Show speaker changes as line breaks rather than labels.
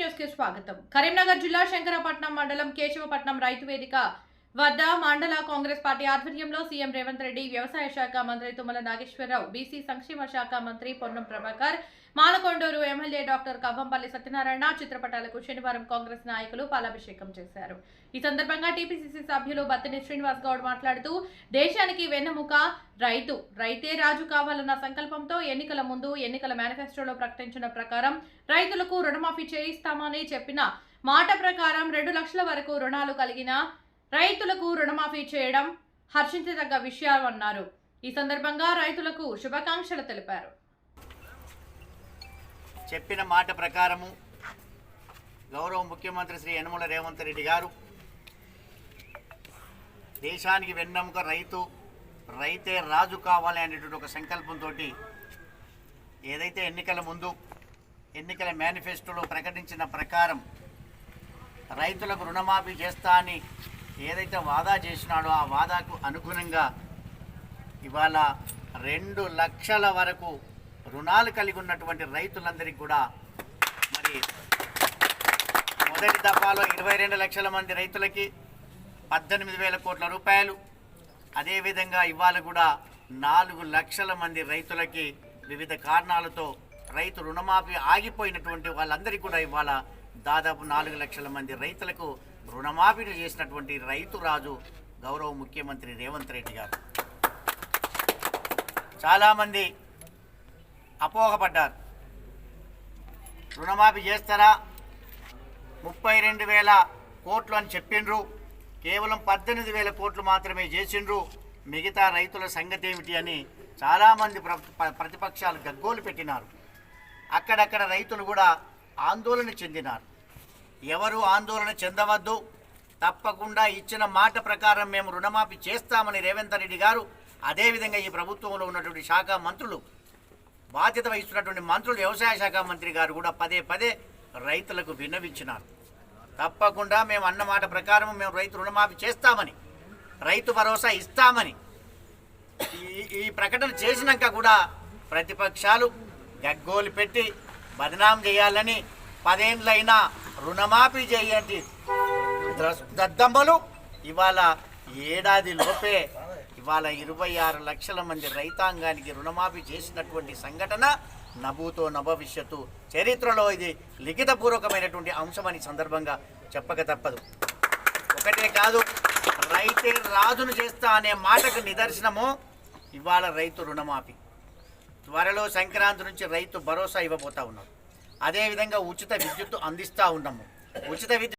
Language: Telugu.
న్యూస్కి స్వాగతం. కరీంనగర్ జిల్లా శంకరపట్నం మండలం కేశవపట్నం రైతు వేదిక వద్ద మండల కాంగ్రెస్ పార్టీ ఆధ్వర్యంలో సీఎం రేవంత్ రెడ్డి వ్యవసాయ శాఖ మంత్రి తుమ్మల నాగేశ్వరరావు బీసీ సంక్షేమ శాఖ మంత్రి పొన్నం ప్రభాకర్ మాలకొండూరు ఎమ్మెల్యే డాక్టర్ కవ్వంపల్లి సత్యనారాయణ చిత్రపటాలకు శనివారం కాంగ్రెస్ నాయకులు పాలాభిషేకం చేశారు. ఈ సందర్భంగా టీపీసీసీ సభ్యులు బత్తిని శ్రీనివాస్ గౌడ్ మాట్లాడుతూ దేశానికి వెన్నెముక రైతు రైతే రాజు కావాలన్న సంకల్పంతో ఎన్నికల ముందు ఎన్నికల మేనిఫెస్టోలో ప్రకటించిన ప్రకారం రైతులకు రుణమాఫీ చేయిస్తామని చెప్పిన మాట ప్రకారం రెండు లక్షల వరకు రుణాలు కలిగిన రైతులకు రుణమాఫీ చేయడం హర్షించదగ్గ విషయాలు అన్నారు. ఈ సందర్భంగా రైతులకు శుభాకాంక్షలు తెలిపారు.
చెప్పిన మాట ప్రకారము గౌరవ ముఖ్యమంత్రి శ్రీ యనమల రేవంత్ రెడ్డి గారు దేశానికి వెన్నెముక రైతు రైతే రాజు కావాలి అనేటువంటి ఒక సంకల్పంతో ఏదైతే ఎన్నికల ముందు ఎన్నికల మేనిఫెస్టోలో ప్రకటించిన ప్రకారం రైతులకు రుణమాఫీ చేస్తా అని ఏదైతే వాదా చేసినాడో ఆ వాదాకు అనుగుణంగా ఇవాళ రెండు లక్షల వరకు రుణాలు కలిగి ఉన్నటువంటి రైతులందరికీ కూడా మరి మొదటి దఫాలో ఇరవై రెండు లక్షల మంది రైతులకి పద్దెనిమిది వేల కోట్ల రూపాయలు. అదేవిధంగా ఇవాళ కూడా నాలుగు లక్షల మంది రైతులకి వివిధ కారణాలతో రైతు రుణమాఫీ ఆగిపోయినటువంటి వాళ్ళందరికీ కూడా ఇవాళ దాదాపు నాలుగు లక్షల మంది రైతులకు రుణమాఫీలు చేసినటువంటి రైతు రాజు గౌరవ ముఖ్యమంత్రి రేవంత్ రెడ్డి గారు. చాలామంది అపోహపడ్డారు. రుణమాఫీ చేస్తారా? ముప్పై రెండు వేల కోట్లు అని చెప్పిండ్రు. కేవలం పద్దెనిమిది వేల కోట్లు మాత్రమే చేసిండ్రు. మిగతా రైతుల సంగతి ఏమిటి అని చాలామంది ప్ర- ప్రతిపక్షాలు గగ్గోలు పెట్టినారు. అక్కడక్కడ రైతులు కూడా ఆందోళన చెందినారు. ఎవరు ఆందోళన చెందవద్దు. తప్పకుండా ఇచ్చిన మాట ప్రకారం మేము రుణమాఫీ చేస్తామని రేవంత్ రెడ్డి గారు అదేవిధంగా ఈ ప్రభుత్వంలో ఉన్నటువంటి శాఖ మంత్రులు బాధ్యత వహిస్తున్నటువంటి మంత్రులు వ్యవసాయ శాఖ మంత్రి గారు కూడా పదే పదే రైతులకు విన్నవించినారు. తప్పకుండా మేము అన్న మాట ప్రకారం మేము రైతు రుణమాఫీ చేస్తామని రైతు భరోసా ఇస్తామని ఈ ఈ ప్రకటన చేసినాక కూడా ప్రతిపక్షాలు గగ్గోలు పెట్టి బదనాం చేయాలని పదేండ్లైనా రుణమాఫీ చేయండి. దద్దమ్మలు ఇవాళ ఏడాది లోపే ఇవాళ ఇరవై ఆరు లక్షల మంది రైతాంగానికి రుణమాఫీ చేసినటువంటి సంఘటన నభూతో నభవిష్యత్తు చరిత్రలో ఇది లిఖితపూర్వకమైనటువంటి అంశమని సందర్భంగా చెప్పక తప్పదు. ఒకటే కాదు రైతే రాజును చేస్తా అనే మాటకు నిదర్శనము ఇవాళ రైతు రుణమాఫీ. త్వరలో సంక్రాంతి నుంచి రైతు భరోసా ఇవ్వబోతా ఉన్నాం అదేవిధంగా ఉచిత విద్యుత్తు అందిస్తూ ఉన్నాము. ఉచిత విద్యుత్